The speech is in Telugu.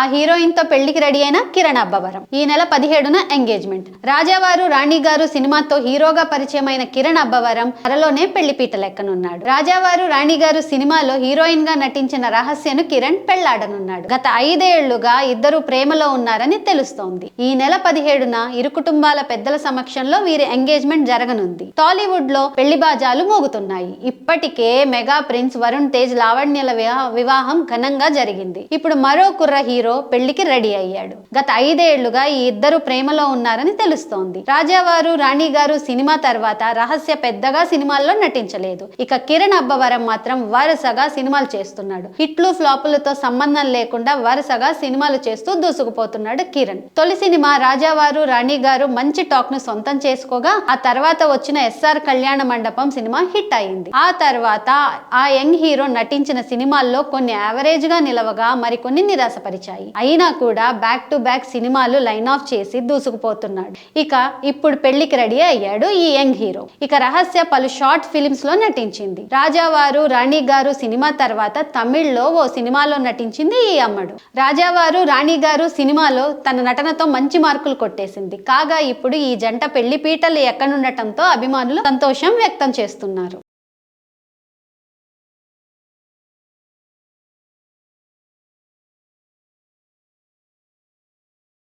ఆ హీరోయిన్తో పెళ్ళికి రెడీ అయిన కిరణ్ అబ్బవరం. ఈ నెల పదిహేడున ఎంగేజ్మెంట్. రాజావారు రాణి గారు సినిమాతో హీరోగా పరిచయమైన కిరణ్ అబ్బవరం త్వరలోనే పెళ్ళి పీట లెక్కనున్నాడు. రాజావారు రాణి గారు సినిమాలో హీరోయిన్గా నటించిన రహస్యను కిరణ్ పెళ్ళాడనున్నాడు. గత ఐదేళ్ళుగా ఇద్దరు ప్రేమలో ఉన్నారని తెలుస్తోంది. ఈ నెల పదిహేడున ఇరు కుటుంబాల పెద్దల సమక్షంలో వీరి ఎంగేజ్మెంట్ జరగనుంది. టాలీవుడ్లో పెళ్ళి బాజాలు మోగుతున్నాయి. ఇప్పటికే మెగా ప్రిన్స్ వరుణ్ తేజ్ లావణ్యల వివాహం ఘనంగా జరిగింది. ఇప్పుడు మరో కుర్ర హీరో పెళ్ళికి రెడీ అయ్యాడు. గత ఐదేళ్ళుగా ఈ ఇద్దరు ప్రేమలో ఉన్నారని తెలుస్తోంది. రాజావారు రాణి గారు సినిమా తర్వాత రహస్య పెద్దగా సినిమాల్లో నటించలేదు. ఇక కిరణ్ అబ్బవరం మాత్రం వరుసగా సినిమాలు చేస్తున్నాడు. హిట్లు ఫ్లాపులతో సంబంధం లేకుండా వరుసగా సినిమాలు చేస్తూ దూసుకుపోతున్నాడు కిరణ్. తొలి సినిమా రాజావారు రాణి గారు మంచి టాక్ను సొంతం చేసుకోగా ఆ తర్వాత వచ్చిన ఎస్ఆర్ కళ్యాణ మండపం సినిమా హిట్ అయింది. ఆ తర్వాత ఆ యంగ్ హీరో నటించిన సినిమాల్లో కొన్ని యావరేజ్గా నిలవగా మరికొన్ని నిరాశపరిచాయి అయినా కూడా బ్యాక్ టు బ్యాక్ సినిమాలు లైన్ ఆఫ్ చేసి దూసుకుపోతున్నాడు. ఇక ఇప్పుడు పెళ్ళికి రెడీ అయ్యాడు ఈ యంగ్ హీరో. ఇక రహస్య పలు షార్ట్ ఫిలిమ్స్లో నటించింది. రాజావారు రాణి గారు సినిమా తర్వాత తమిళ్ళో ఓ సినిమాలో నటించింది ఈ అమ్మడు. రాజావారు రాణి గారు సినిమాలో తన నటనతో మంచి మార్కులు కొట్టేసింది. కాగా ఇప్పుడు ఈ జంట పెళ్ళి పీటలు ఎక్కనుండటంతో అభిమానులు సంతోషం వ్యక్తం చేస్తున్నారు.